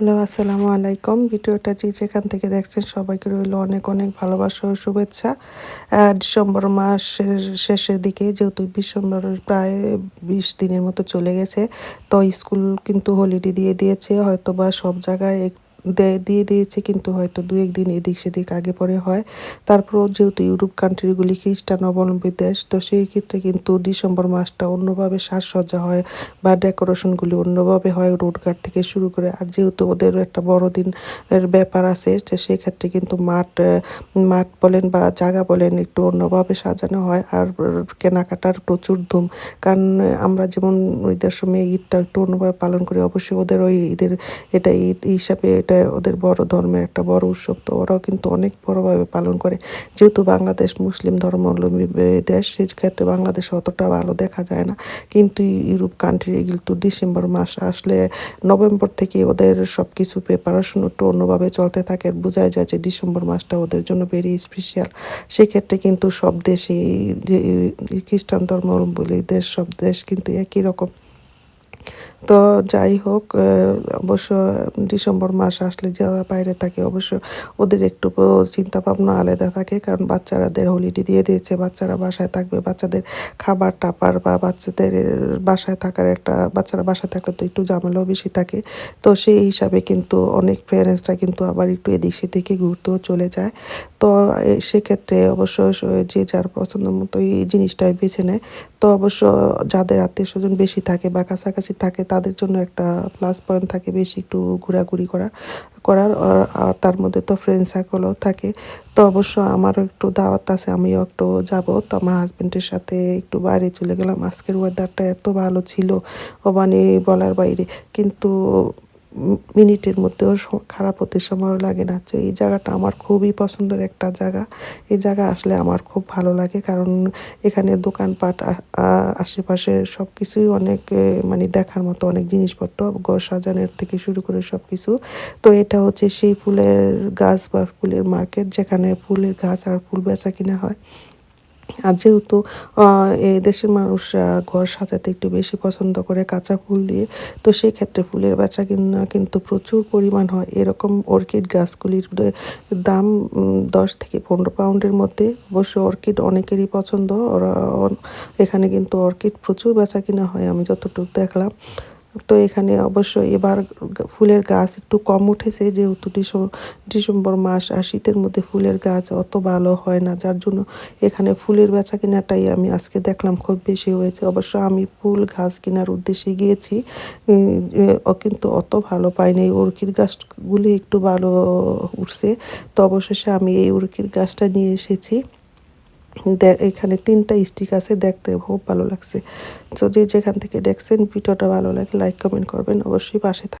Hello, আসসালামু আলাইকুম। ভিডিওটা যে যেখান থেকে দেখছেন সবাইকে রইল অনেক অনেক ভালোবাসা ও শুভেচ্ছা। ডিসেম্বর মাসের শেষের দিকে যেহেতু ডিসেম্বর প্রায় বিশ দিনের মতো চলে গেছে, তো স্কুল কিন্তু হলিডে দিয়ে দিয়েছে হয়তো বা সব জায়গায় এক- দে- দিয়ে দিয়েছে, কিন্তু হয়তো দু একদিন এদিক সেদিক আগে পরে হয়। তারপরও যেহেতু ইউরোপ কান্ট্রিগুলি খ্রিস্টান অবলম্বী দেশ, তো সেই ক্ষেত্রে কিন্তু ডিসেম্বর মাসটা অন্যভাবে সাজসজ্জা হয় বা ডেকোরেশনগুলি অন্যভাবে হয় রোডঘাট থেকে শুরু করে। আর যেহেতু ওদের একটা বড়দিন এর ব্যাপার আছে সেক্ষেত্রে কিন্তু মাঠ মাঠ বলেন বা জায়গা বলেন একটু অন্যভাবে সাজানো হয়। আর কেনাকাটার প্রচুর ধুম। কারণ আমরা যেমন ঈদের সময় ঈদটা একটু অন্যভাবে পালন করি, অবশ্যই ওদের ওই ঈদের, এটা ঈদ হিসাবে এটা ওদের বড় ধর্মের একটা বড় উৎসব, তো ওরাও কিন্তু অনেক বড়ভাবে পালন করে। যেহেতু বাংলাদেশ মুসলিম ধর্মাবলম্বী দেশ সেই ক্ষেত্রে বাংলাদেশ অতটা ভালো দেখা যায় না। কিন্তু ইউরোপ কান্ট্রি কিন্তু ডিসেম্বর মাস আসলে নভেম্বর থেকে ওদের সব কিছু প্রিপারেশন একটু অন্যভাবে চলতে থাকে। বোঝাই যায় যে ডিসেম্বর মাসটা ওদের জন্য ভেরি স্পেশাল সেক্ষেত্রে কিন্তু সব দেশে যে খ্রিস্টান ধর্মাবলম্বী দেশ সব দেশ কিন্তু একই রকম। তো যাই হোক অবশ্য ডিসেম্বর মাস আসলে যারা বাইরে থাকে অবশ্য ওদের একটু চিন্তা ভাবনা আলাদা থাকে, কারণ বাচ্চারাদের হলিডে দিয়ে দিয়েছে, বাচ্চারা বাসায় থাকবে, বাচ্চাদের খাবার টাপার বা বাচ্চাদের বাসায় থাকার একটা, বাচ্চারা বাসায় থাকলে তো একটু ঝামেলাও বেশি থাকে। তো সেই হিসাবে কিন্তু অনেক প্যারেন্টসরা কিন্তু আবার একটু এদিক সেদিকে ঘুরতেও চলে যায়। তো সেক্ষেত্রে অবশ্য যে যার পছন্দ মতো এই জিনিসটাই বেছে নেয়। তো অবশ্য যাদের আত্মীয় স্বজন বেশি থাকে বা কাছাকাছি থাকে, তাদের জন্য একটা প্লাস পয়েন্ট থাকে বেশি একটু ঘোরাঘুরি করা, করার। আর তার মধ্যে তো ফ্রেন্ড সার্কেলও থাকে। তো অবশ্য আমারও একটু দাওয়াত আছে, আমিও একটু যাব। তো আমার হাজব্যান্ডের সাথে একটু বাইরে চলে গেলাম। আজকের ওয়েদারটা এত ভালো ছিল ও মানে বলার বাইরে। কিন্তু মিনিটের মধ্যেও খারাপ হতে সময়ও লাগে না। তো এই জায়গাটা আমার খুবই পছন্দের একটা জায়গা। এই জায়গা আসলে আমার খুব ভালো লাগে কারণ এখানের দোকানপাট আশেপাশে সব কিছুই অনেক মানে দেখার মতো অনেক জিনিসপত্র, ঘর সাজানোর থেকে শুরু করে সব কিছু তো এটা হচ্ছে সেই ফুলের গাছ বা ফুলের মার্কেট যেখানে ফুলের গাছ আর ফুল বেচা কিনা হয়। আর যেহেতু দেশের মানুষরা ঘর সাজাতে একটু বেশি পছন্দ করে কাঁচা ফুল দিয়ে, তো সেক্ষেত্রে ফুলের বেচা কিনা কিন্তু প্রচুর পরিমাণ হয়। এরকম অর্কিড গাছগুলির দাম দশ থেকে পনেরো পাউন্ডের মধ্যে। অবশ্য অর্কিড অনেকেরই পছন্দ। ওরা এখানে কিন্তু অর্কিড প্রচুর বেচা কিনা হয়, আমি যতটুকু দেখলাম। তো এখানে অবশ্য এবার ফুলের গাছ একটু কম উঠেছে, যেহেতু ডিসেম্বর মাস আর শীতের মধ্যে ফুলের গাছ অত ভালো হয় না, যার জন্য এখানে ফুলের বেচা কেনাটাই আমি আজকে দেখলাম খুব বেশি হয়েছে। অবশ্য আমি ফুল গাছ কেনার উদ্দেশ্যে গিয়েছি কিন্তু অত ভালো পাইনি। এই অর্কিড গাছগুলি একটু ভালো উঠছে, তো অবশেষে আমি এই অর্কিড গাছটা নিয়ে এসেছি। এখানে তিনটা স্টিক আছে, দেখতে খুব ভালো লাগছে। তো যে যেখান থেকে দেখছেন, ভিডিওটা ভালো লাগে লাইক কমেন্ট করবেন। অবশ্যই পাশে থাকবেন